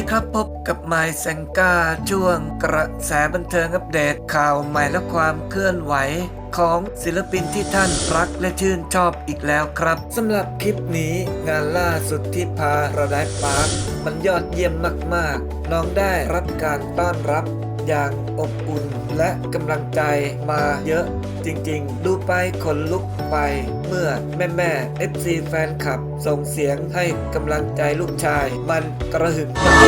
ดีครับพบกับไมซ์แซงกาช่วงกระแสบันเทิงอัปเดตข่าวใหม่และความเคลื่อนไหวของศิลปินที่ท่านรักและชื่นชอบอีกแล้วครับสำหรับคลิปนี้งานล่าสุดที่พาราได้ปาร์คมันยอดเยี่ยมมากๆ น้องได้รับการต้อนรับ อย่างอบอุ่นและกำลังใจมาเยอะจริงๆ ดูไปขนลุกไปเมื่อแม่แม่ๆ FC แฟนคลับ ส่งเสียงให้กำลังใจลูกชาย มันกระหึ่มมาก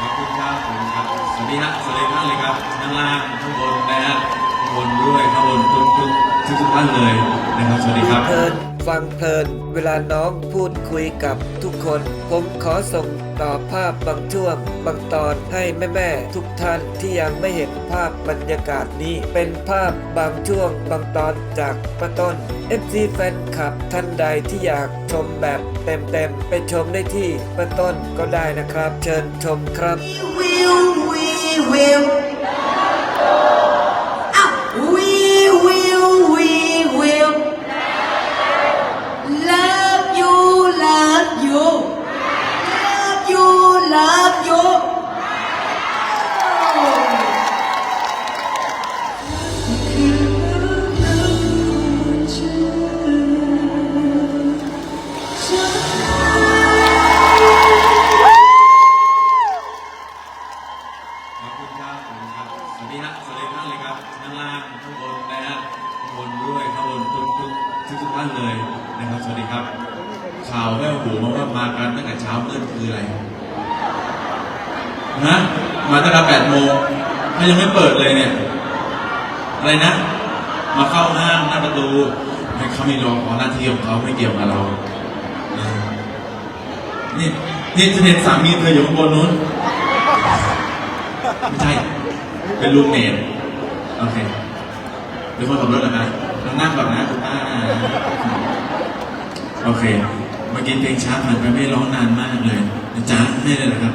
ขอบคุณครับขอบคุณครับสวัสดีฮะสวัสดีท่านเลยครับข้างล่างข้างบนนะฮะข้างบนด้วยข้างบนทุกทุกทุกทุกท่านเลยนะครับสวัสดีครับเพลิน ฟังเพลิน เวลาน้องพูดคุยกับทุกคน ผมขอส่งต่อภาพบางช่วง บางตอนให้แม่ๆทุกท่านที่ยังไม่เห็นภาพบรรยากาศนี้ เป็นภาพบางช่วง บางตอนจากป้าต้น FC แฟนคลับท่านใดที่อยากชมแบบเต็มๆ ไปชมได้ที่ป้าต้นก็ได้นะครับ เชิญชมครับ will, we will. ล่างข้างบนนะฮะข้างบนด้วยข้างบนทุกทุกทุกทุกท่านเลยนะครับสวัสดีครับ ข่าวแว่วหูมาว่ามากันตั้งแต่เช้ามืดคืออะไรนะมาตั้งแต่แปดโมงถ้ายังไม่เปิดเลยเนี่ยอะไรนะ มาเข้าห้างหน้าประตูให้เขามีรอขอหน้าที่ของเขาไม่เกี่ยวกับเรานี่นี่จะเห็นสามีเธออยู่ข้างบนนู้น ไม่ใช่ เป็นรูมเมท โอเคเป็นคนขับรถเหรอนะเรานั่งก่อนนะคุณป้าโอเค เมื่อกี้เพลงช้าผ่านไปไม่ร้องนานมากเลยนะจ๊ะไม่เลยเหรอครับ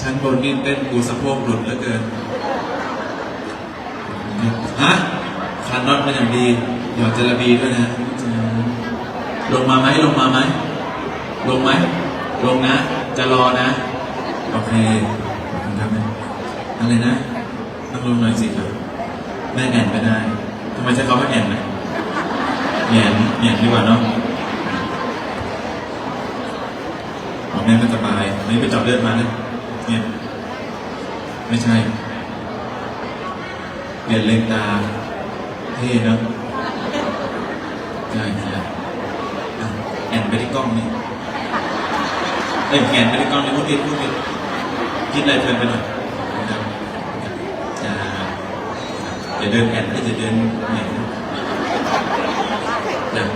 ชั้นบนนี่เต้นกูสะโพกหลุดเหลือเกิน ฮะคันน็อตมาอย่างดีหยอดจลาบีด้วยนะลงมาไหมลงมาไหมลงไหม ลงนะ จะรอนะ โอเคขอบคุณครับแม่อะไรนะ ต้องลงหน่อยสิครับแม่แอนก็ได้ทำไมใช้คำว่าแอนนะแอนแอนดีกว่าเนาะเอแม่ไม่สบายไม่ไปจาะเลือดมาเลยเนี่ยไม่ใช่ เปลี่ยนเลนตาเท่เนอะใช่ใช่แอนไปที่กล้องนี่ เอ้แอนไปที่กล้องนี่พูดผิดพูดผิดคิดอะไรเพลินไปหน่อยนะครับจะจะเดินแอนก็จะเดินแอนนะ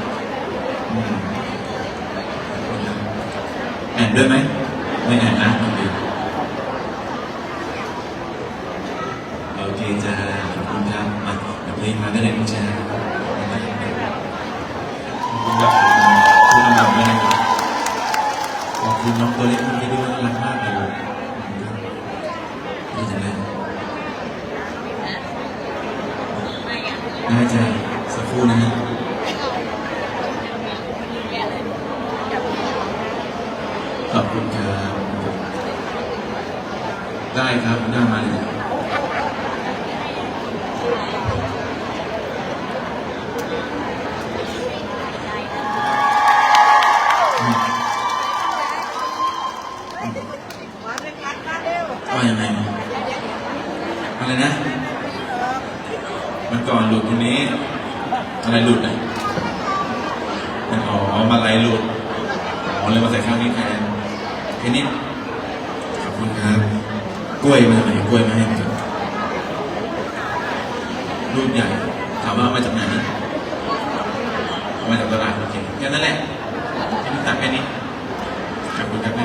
แอนด้วยไหมไม่แอนนะโอเคโอเคจ้าขอบคุณครับมาเดี๋ยวเพลงมาได้เลยนะจ้า คุณน้องตัวเล็กคนนี้ด้วยน่ารักมากเลยดีจังน่าจะสักครู่นะฮะขอบคุณครับได้ครับหน้ามาเลยครับว่ายังไงอะไรนะ มันก่อนหลุดตรงนี้ อะไรหลุดอะมันอ๋อมาลายหลุดอ๋อเลยมาใส่ข้างนี้แทนแค่นี้ขอบคุณครับ กล้วยมาจากไหนกล้วยมาให้ผมรูปใหญ่ถามว่ามาจากไหนมาจากตลาดโอเคแค่นั้นแหละแค่นี้ตัดแค่นี้ขอบคุณครับแม่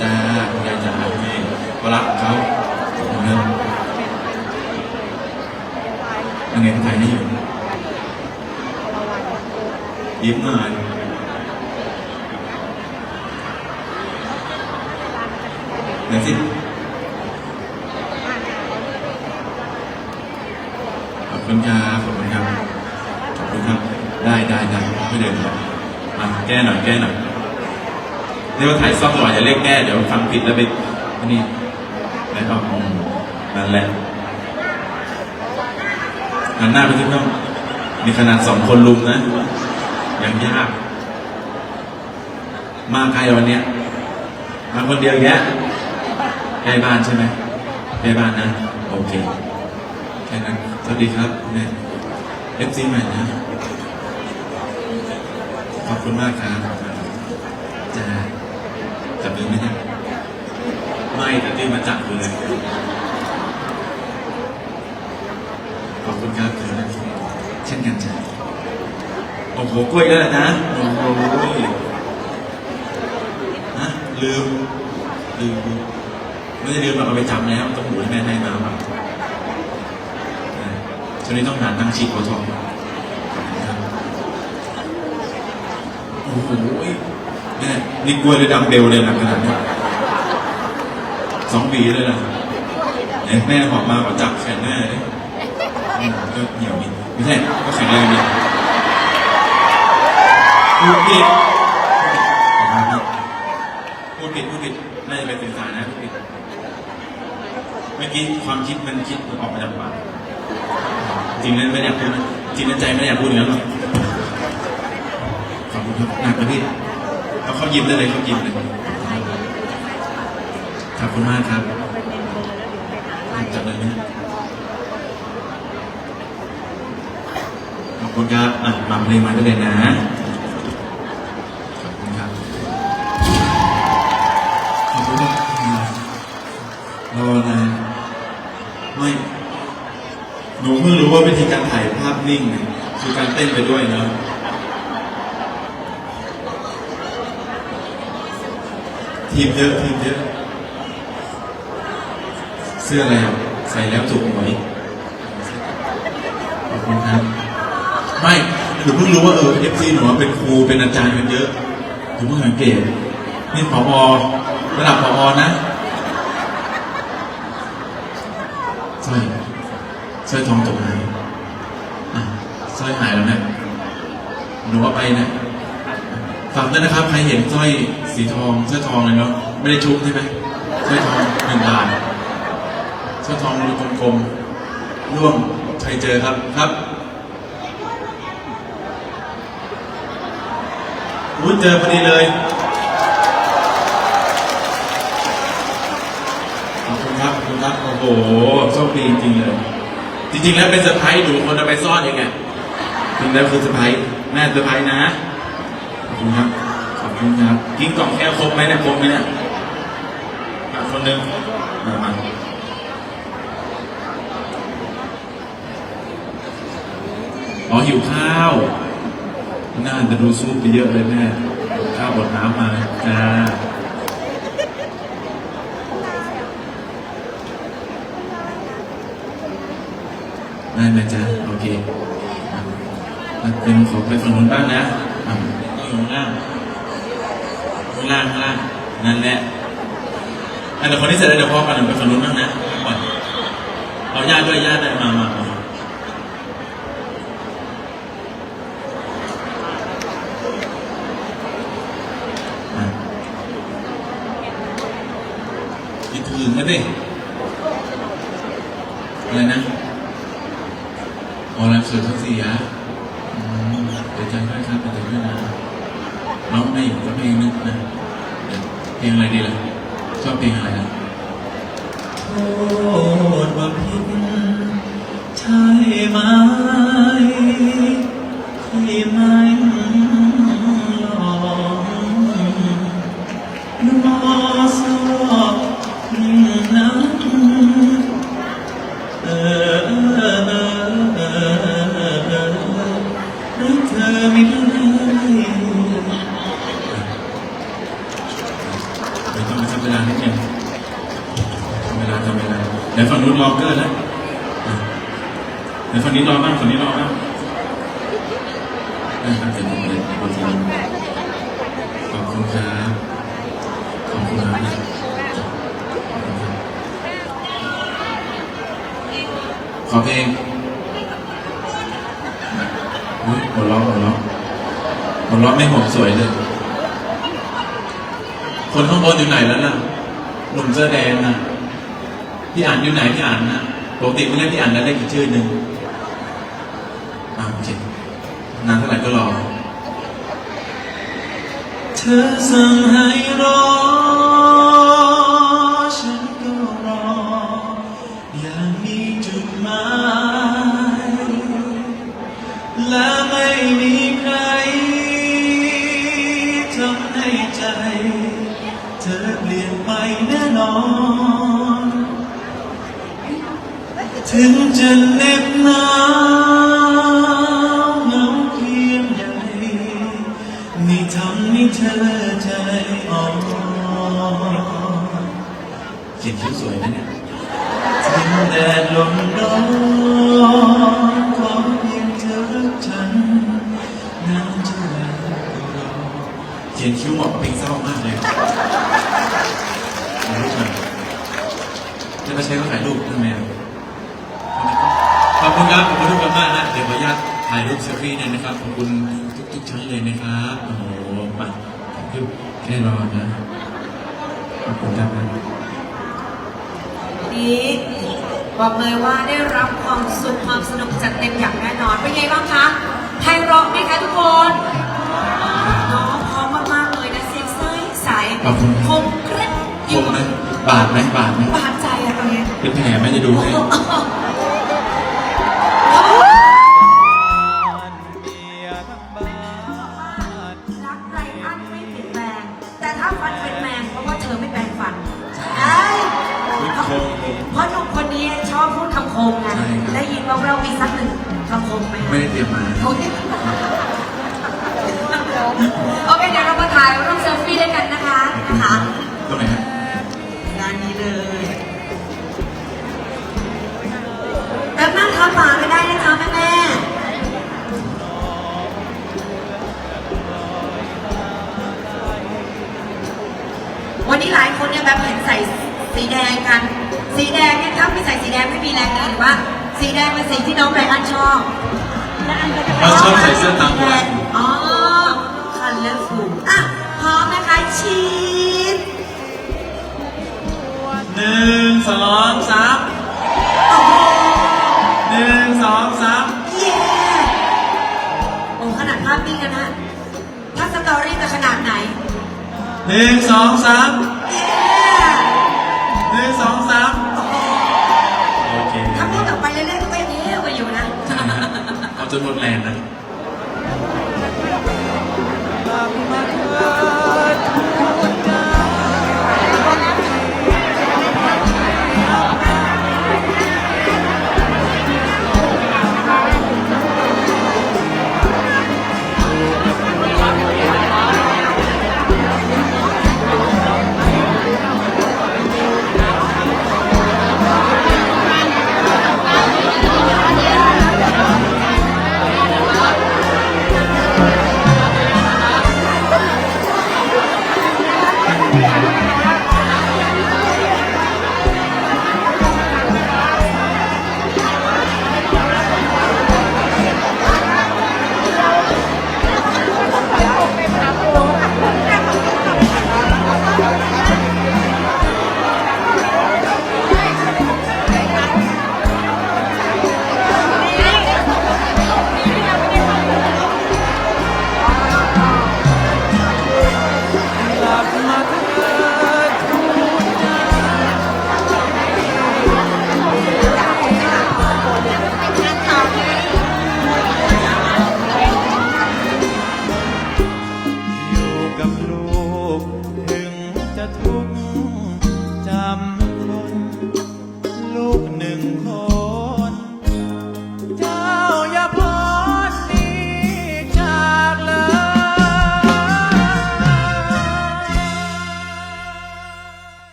จ้าคุณยายจ๋าแม่ก็รักเขาขอบคุณครับ ยังไงคุณถ่ายให้อยู่ยิ้มหน่อยไหนสิขอบคุณครับขอบคุณครับขอบคุณครับ ได้ได้ได้ไม่เดินครับมาแก้หน่อยแก้หน่อยเรียกว่าถ่ายซ่อมตลอดอย่าเรียกแก้เดี๋ยวฟังผิดแล้วไปอันนี่แล้วก็อืมนั่นแหละ หันหน้าไปที่น้องมีขนาดสองคนลุมนะยังยาก มาใครวันเนี้ยมาคนเดียวแยะใกล้บ้านใช่ไหมใกล้บ้านนะ โอเคแค่นั้นสวัสดีครับเนี่ยเอฟซีใหม่นะ ขอบคุณมากครับจะจับมือไหมเนี่ยไม่แต่ที่มาจับเลย ขอบ คุณครับเช่นกันจ้ะโอ้โหกล้วยแล้วนะโอ้โหฮะลืมลืมไม่ได้ลืมหรอกเอาไปจำแล้วต้องหูให้แม่ให้มาแบบช่วงนี้ต้องหาตั้งชีพโอทองโอ้โหแม่นี่กล้วยเลยดำเบลเลยนักขนาดนี้สองปีเลยนะแม่ออกมาขอจับแขนแม่เลย ก็เหนียวนิไม่ใช่ก็แข็งแรงนิดพูดผิดพูดผิดพูดผิดน่าจะเป็นสื่อสารนะพูดผิดเมื่อกี้ความคิดมันคิดออกมาจากปากจริงนั้นไม่ได้อยากพูดนะจริงในใจไม่ได้อยากพูดอย่างนั้นหรอกขอบคุณครับหนักนะพี่เอาเขายิ้มได้เลยเขายิ้มเลยขอบคุณมากครับจับเลยไหมขอบ คุณครับอะมาเพลงมาได้เลยนะขอบคุณครับขอบคุณมากรอนะไม่หนูเพิ่งรู้ว่าวิธีการถ่ายภาพนิ่งเนี่ยคือการเต้นไปด้วยเนอะทีมเยอะทีมเยอะ เสื้ออะไรอะใส่แล้วจุกหน่อยขอบคุณครับ ไม่หนูเพิ่งรู้ว่าเออเอฟซีหนูเป็นครูเป็นอาจารย์กันเยอะหนูเพิ่งสังเกตนี่ผอระดับผอนะสร้อยสร้อยทองตกหายอะสร้อยหายแล้วเนี่ยหนูเอาไปเนี่ยฝากด้วยนะครับใครเห็นสร้อยสีทองสร้อยทองเลยเนาะไม่ได้ชุบใช่ไหมสร้อยทองหนึ่งบาทสร้อยทองรูกลมๆร่วงใครเจอครับครับ อุ้ยเจอพอดีเลย ขอบคุณครับขอบคุณครับ โอ้โห โชคดีจริงๆเลย จริงๆแล้วเป็นเซอร์ไพรส์ดูคนเอาไปซ่อนเองไงจริงแล้วคือเซอร์ไพรส์แม่เซอร์ไพรส์นะ ขอบคุณครับ ขอบคุณครับ กินกล่องแค่ครบไหมเนี่ยครบไหมเนี่ยอะคนหนึ่งมามาอ๋อหิวข้าว น่าจะดูซูปไปเยอะเลยแม่ข้าวบดน้ำมาจ้าได้ไหมจ๊ะโอเคเป็นขอไปฝั่งนู้นบ้างนะอะต้องอยู่ข้างล่างข้างล่างข้างล่างนั่นแหละอะเดี๋ยวคนที่เสร็จแล้วเดี๋ยวพ่อกันเดี๋ยวไปฝั่งนู้นบ้างนะก่อนเอาญาติด้วยญาติด้วยมามามาอะ คิดถึงกันดิอะไรนะออรับสื่อทั้งสี่อะเดี๋ยวจำได้ครับเดี๋ยวจำได้นะร้องไม่อยู่ก็เพลงนึกนะเพลงอะไรดีล่ะชอบเพลงอะไร ไม่ต้องมาทำเวลานิดนึงทำเวลาทำเวลาเดี๋ยวฝั่งนู้นรอเกอร์นะอะเดี๋ยวฝั่งนี้รอบ้างฝั่งนี้รอบ้างได้ครับเดี๋ยวผมเดี๋ยวผมจะขอบคุณครับขอบคุณครับขอบคุณครับขอเพลงหัวเราะหัวเราะหัวเราะไม่ห่วงสวยเลย คนข้างบนอยู่ไหนแล้วน่ะหนุ่มเสื้อแดงน่ะพี่อ่านอยู่ไหนพี่อ่านน่ะปกติไม่เรียกพี่อ่านแล้วได้กี่ชื่อหนึ่งอ้าวเจ็บนานเท่าไหร่ก็รอ เธอสั่งให้รอ อนถึงจะเหน็บหนาวเหงาเพียงใดไม่ทำให้เธอใจอ่อนเขียนคิ้วสวยนะเนี่ยถึงแดดลมร้อนขอเพียงเธอรักฉันนานเท่าไหร่ก็รอเขียนคิ้วเหมาะกับเพลงเศร้ามากเลย ถ่ายรูปหน่อยจะมาใช้ก็ถ่ายรูปทำไมอะขอบคุณครับขอบคุณทุกคนมากนะเดี๋ยวขออนุญาตถ่ายรูปเซลฟี่หน่อยนะครับขอบคุณทุกทุกๆชั้นเลยนะครับโอ้โหมาถ่ายรูปแค่รอนะขอบคุณครับนี้บอกเลยว่าได้รับความสุขความสนุกจัดเต็มอย่างแน่นอนเป็นไงบ้างคะไพเราะไหมคะทุกคนน้องพร้อมมากๆเลยนะเสียงใสใสขอบคุณคมกริบ คมไหมบาดไหมบาดไหมบาดใจอะตรงนี้เป็นแผลไหมจะดูให้รักไรอันไม่เปลี่ยนแปลง แต่ถ้าฟันเป็นแมงเพราะว่าเธอไม่แปลงฟันใช่อุ๊ยคมคมเพราะหนุ่มคนนี้ชอบพูดคำคมไงใช่ครับได้ยินว่าเรามีสักหนึ่งคำคมไหมคะไม่ได้เตรียมมาโอเคโอเคเดี๋ยวเรามาถ่ายรูปเซลฟี่ด้วยกันนะคะนะคะตรงไหนฮะด้านนี้เลยแบบนั่งทับป่าไม่ได้นะคะแม่แม่วันนี้หลายคนเนี่ยแบบเห็นใส่สีแดงกัน สีแดงเนี่ยถ้าไม่ใส่สีแดงไม่มีแรงเดินหรือว่า สีแดงเป็นสีที่น้องไรอันชอบเราชอบใส่เสื้อตามวันอ๋อคันเลอร์ฟูอะพร้อมนะคะชีส หนึ่งสองสามโอ้โหหนึ่งสองสามเย้โอ้ขนาดภาพนิ่งกันนะถ้าสตอรี่จะขนาดไหน หนึ่งสองสามเย้หนึ่งสองสามโอ้โหโอเคถ้าพูดต่อไปเรื่อยๆก็ไม่เย้ไปอยู่นะ เอาจนหมดแรงนะเ that book.